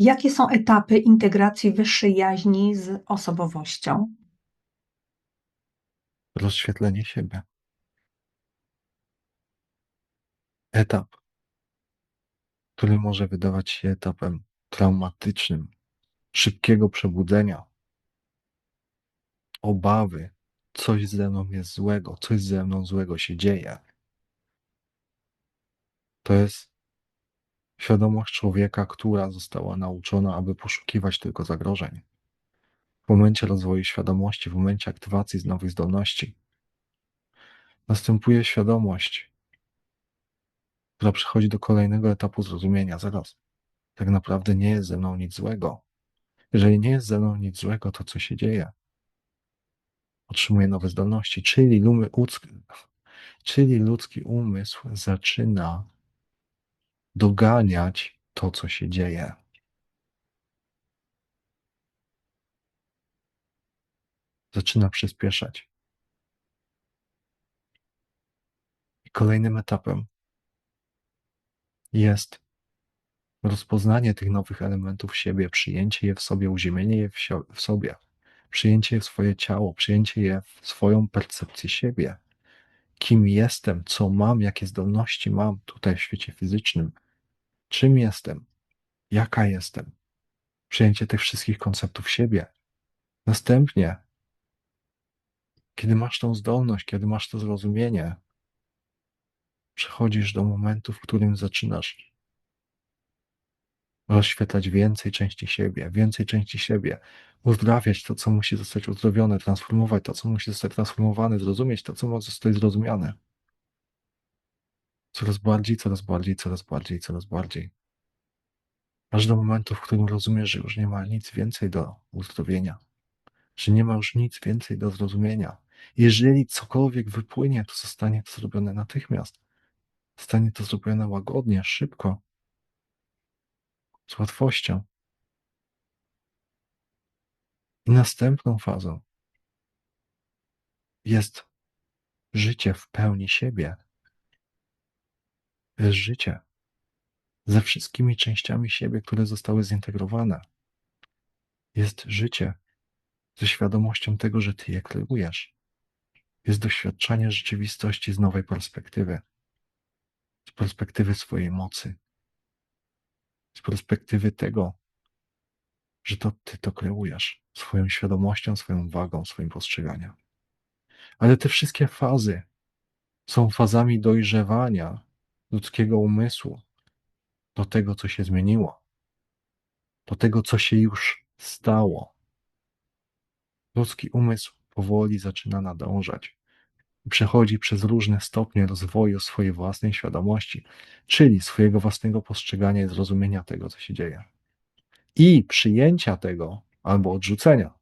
Jakie są etapy integracji wyższej jaźni z osobowością? Rozświetlenie siebie. Etap, który może wydawać się etapem traumatycznym, szybkiego przebudzenia, obawy, coś ze mną jest złego, coś ze mną złego się dzieje. To jest świadomość człowieka, która została nauczona, aby poszukiwać tylko zagrożeń. W momencie rozwoju świadomości, w momencie aktywacji z nowych zdolności, następuje świadomość, która przechodzi do kolejnego etapu zrozumienia. Zaraz, tak naprawdę nie jest ze mną nic złego. Jeżeli nie jest ze mną nic złego, to co się dzieje? Otrzymuję nowe zdolności, czyli, ludzki, czyli ludzki umysł zaczyna doganiać to, co się dzieje. Zaczyna przyspieszać. I kolejnym etapem jest rozpoznanie tych nowych elementów siebie, przyjęcie je w sobie, uziemienie je w sobie, przyjęcie je w swoje ciało, przyjęcie je w swoją percepcję siebie. Kim jestem, co mam, jakie zdolności mam tutaj w świecie fizycznym, czym jestem, jaka jestem. Przyjęcie tych wszystkich konceptów siebie. Następnie, kiedy masz tą zdolność, kiedy masz to zrozumienie, przechodzisz do momentu, w którym zaczynasz rozświetlać więcej części siebie, więcej części siebie, uzdrawiać to, co musi zostać uzdrowione, transformować to, co musi zostać transformowane, zrozumieć to, co ma zostać zrozumiane. Coraz bardziej, coraz bardziej, coraz bardziej, coraz bardziej. Aż do momentu, w którym rozumiesz, że już nie ma nic więcej do uzdrowienia, że nie ma już nic więcej do zrozumienia. Jeżeli cokolwiek wypłynie, to zostanie to zrobione natychmiast. Zostanie to zrobione łagodnie, szybko, z łatwością. I następną fazą jest życie w pełni siebie. Życie ze wszystkimi częściami siebie, które zostały zintegrowane. Jest życie ze świadomością tego, że ty je kreujesz. Jest doświadczanie rzeczywistości z nowej perspektywy, z perspektywy swojej mocy, z perspektywy tego, że to ty to kreujesz swoją świadomością, swoją wagą, swoim postrzeganiem. Ale te wszystkie fazy są fazami dojrzewania ludzkiego umysłu do tego, co się zmieniło, do tego, co się już stało. Ludzki umysł powoli zaczyna nadążać przechodzi przez różne stopnie rozwoju swojej własnej świadomości, czyli swojego własnego postrzegania i zrozumienia tego, co się dzieje i przyjęcia tego albo odrzucenia,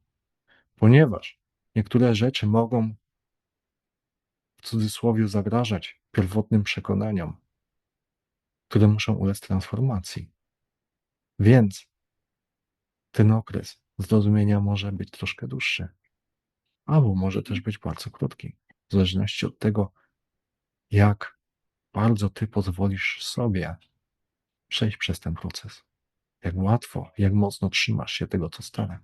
ponieważ niektóre rzeczy mogą w cudzysłowie zagrażać pierwotnym przekonaniom, które muszą ulec transformacji. Więc ten okres zrozumienia może być troszkę dłuższy, albo może też być bardzo krótki, w zależności od tego, jak bardzo ty pozwolisz sobie przejść przez ten proces jak łatwo, jak mocno trzymasz się tego, co stare.